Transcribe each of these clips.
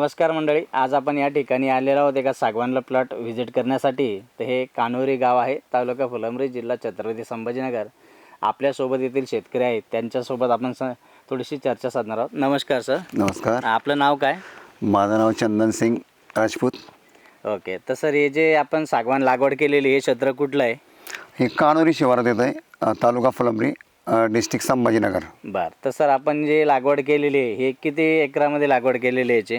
नमस्कार मंडळी आज आपण या ठिकाणी आलेलो आहोत एका सागवानला प्लॉट व्हिजिट करण्यासाठी. तर हे कानोरी गाव आहे तालुका फुलंब्री जिल्हा छत्रपती संभाजीनगर. आपल्यासोबत येथील शेतकरी आहेत त्यांच्यासोबत आपण स थोडीशी चर्चा साधणार आहोत. नमस्कार सर. नमस्कार. आपलं नाव काय? माझं नाव चंदन सिंग राजपूत. ओके तर सर हे जे आपण सागवान लागवड केलेली हे क्षेत्र कुठलं आहे? हे कानोरी शिवारात येत आहे तालुका फुलंब्री डिस्ट्रिक्ट संभाजीनगर. बरं तर सर आपण जे लागवड केलेली आहे हे किती एकरामध्ये लागवड केलेली आहे याची?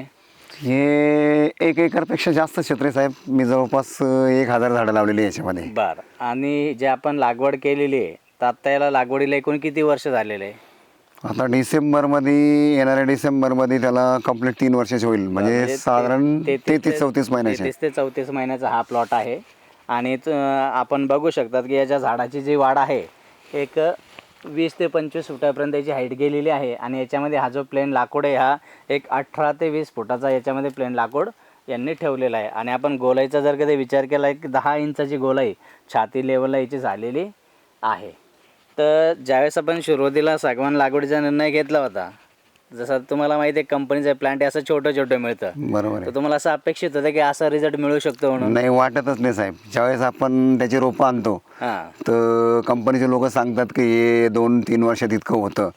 हे एक एकरपेक्षा जास्त क्षेत्र आहे साहेब. मी जवळपास एक हजार झाडं लावलेली आहे याच्यामध्ये. बरं. आणि जे आपण लागवड केलेली आहे तर आत्ता याला लागवडीला एकूण किती वर्ष झालेले आहे? आता डिसेंबरमध्ये येणाऱ्या डिसेंबरमध्ये त्याला कंप्लीट तीन वर्षाचे होईल. म्हणजे म्हणजे साधारण ते- तेहतीस चौतीस महिन्याचे. तेहतीस ते चौतीस महिन्याचा हा प्लॉट आहे. आणि त- आपण बघू शकतात की याच्या झाडाची जी वाढ आहे एक वीस ते पंचवीस फुटापर्यंत याची हाईट गेलेली आहे आणि याच्यामध्ये हा जो प्लेन लाकूड आहे हा एक अठरा ते वीस फुटाचा याच्यामध्ये प्लेन लाकूड यांनी ठेवलेला आहे. आणि आपण गोलाईचा जर कधी विचार केला की दहा इंचाची गोलाई छाती लेवलला याची झालेली आहे. तर ज्यावेळेस आपण सुरुवातीला सागवान लागवडीचा निर्णय घेतला होता जसं तुम्हाला माहिती आहे कंपनीचं प्लांट असं छोटं छोटं मिळतं. बरोबर तर आहे तुम्हाला असं अपेक्षित होतं की असा रिझल्ट मिळू शकतो म्हणून? नाही वाटतच नाही साहेब. ज्यावेळेस आपण त्याची रोपं आणतो हां. तर कंपनीचे लोक सांगतात की हे दोन तीन वर्षात इतकं होतं.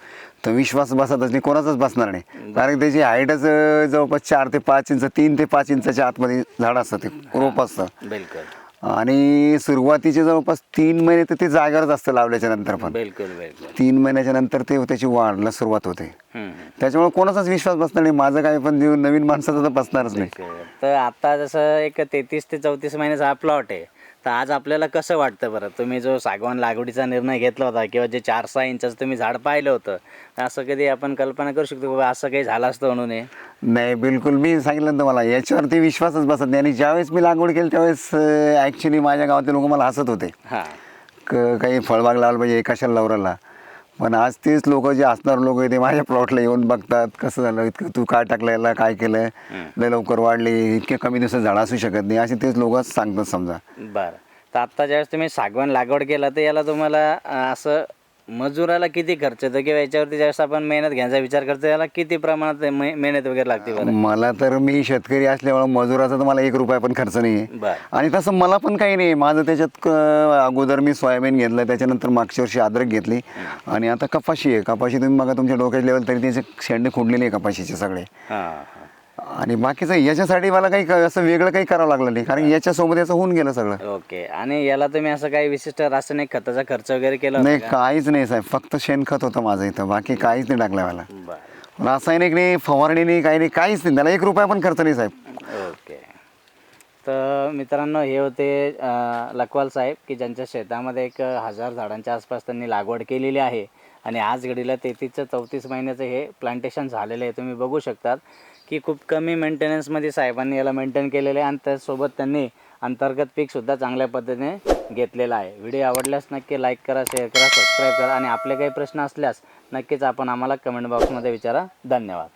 तर विश्वास बसतच नाही कोणाचाच बसणार नाही. कारण त्याची हाईटच अं, जवळपास चार ते पाच इंच तीन ते पाच इंचाच्या आतमध्ये झाड असतं ते रोप असतं. बिलकुल. आणि सुरुवातीचे जवळपास तीन महिने तर ते जागेवरच असतं लावल्याच्या नंतर पण. बिलकुल बिलकुल. तीन महिन्याच्या नंतर ते त्याची वाढला सुरुवात होते. त्याच्यामुळे कोणाचाच विश्वास बसणार नाही. माझं काय पण जीव नवीन माणसाचा तर बसणारच नाही. तर आता जसं एक तेहतीस ते चौतीस महिन्याचा हा प्लॉट आहे. तर आज आपल्याला कसं वाटतं बरं? तुम्ही जो सागवान लागवडीचा निर्णय घेतला होता किंवा जे चार सहा इंचाचं तुम्ही झाड पाहिलं होतं तर असं कधी आपण कल्पना करू शकतो बाबा असं काही झालं असतं म्हणून हे? नाही बिलकुल. मी सांगितलं ना तुम्हाला याच्यावरती विश्वासच बसत नाही. आणि ज्यावेळेस मी लागवड केली त्यावेळेस ॲक्च्युली माझ्या गावातले लोक मला हसत होते. हां. क काही फळबाग लावलं पाहिजे कशाला लावराला पण आज तेच लोक जे असणार लोक ते माझ्या प्लॉटला येऊन बघतात कसं झालं इतकं तू काय टाकलं याला काय केलं लय लवकर वाढली इतके कमी दिवसात झाड असू शकत नाही. असे तेच लोक सांगतात समजा. बरं. तर आत्ता ज्यावेळेस तुम्ही सागवान लागवड केला तर याला तुम्हाला असं मजुराला किती खर्च येतो किंवा याच्यावरती ज्यावेळेस आपण मेहनत घ्यायचा विचार करतो याला किती प्रमाणात मे- मेहनत वगैरे लागते बरं? मला तर मी शेतकरी असल्यामुळे मजुराचा तर मला एक रुपया पण खर्च नाही आहे आणि तसं मला पण काही नाही माझं त्याच्यात अगोदर मी सोयाबीन घेतलं त्याच्यानंतर मागच्या वर्षी अद्रक घेतली. आणि आता कपाशी आहे. कपाशी तुम्ही बघा तुमच्या डोक्याच्या लेवल तरी त्याचे शेंडे खुडलेले आहे कपाशीचे सगळे. हां. आणि बाकीचं याच्यासाठी मला काही क- असं वेगळं काही करावं लागलं नाही कारण याच्यासोबत याचं होऊन गेलं सगळं. ओके. आणि याला तुम्ही असं काही विशिष्ट रासायनिक खताचा खर्च वगैरे केला होता नाही का? काहीच नाही साहेब. फक्त शेणखत होतं माझं इथं. बाकी काहीच नाही टाकलं मला. बरं. रासायनिक नाही फवारणी नाही काही नाही काहीच नाही. त्याला एक रुपया पण खर्च नाही साहेब. ओके. तर मित्रांनो हे होते अं, लकवाल साहेब की ज्यांच्या शेतामध्ये एक हजार झाडांच्या आसपास त्यांनी लागवड केलेली आहे. आणि आज घडीला तेहतीसचं चौतीस महिन्याचं हे प्लांटेशन झालेलं आहे. तुम्ही बघू शकतात. की खूप कमी मेंटेनन्समध्ये साहेबांनी याला मेंटेन केलेलं आहे आणि त्यासोबत त्यांनी अंतर्गत पीकसुद्धा चांगल्या पद्धतीने घेतलेलं आहे. व्हिडिओ आवडल्यास नक्की लाईक करा शेअर करा सबस्क्राईब करा आणि आपले काही प्रश्न असल्यास नक्कीच आपण आम्हाला कमेंट बॉक्समध्ये विचारा. धन्यवाद.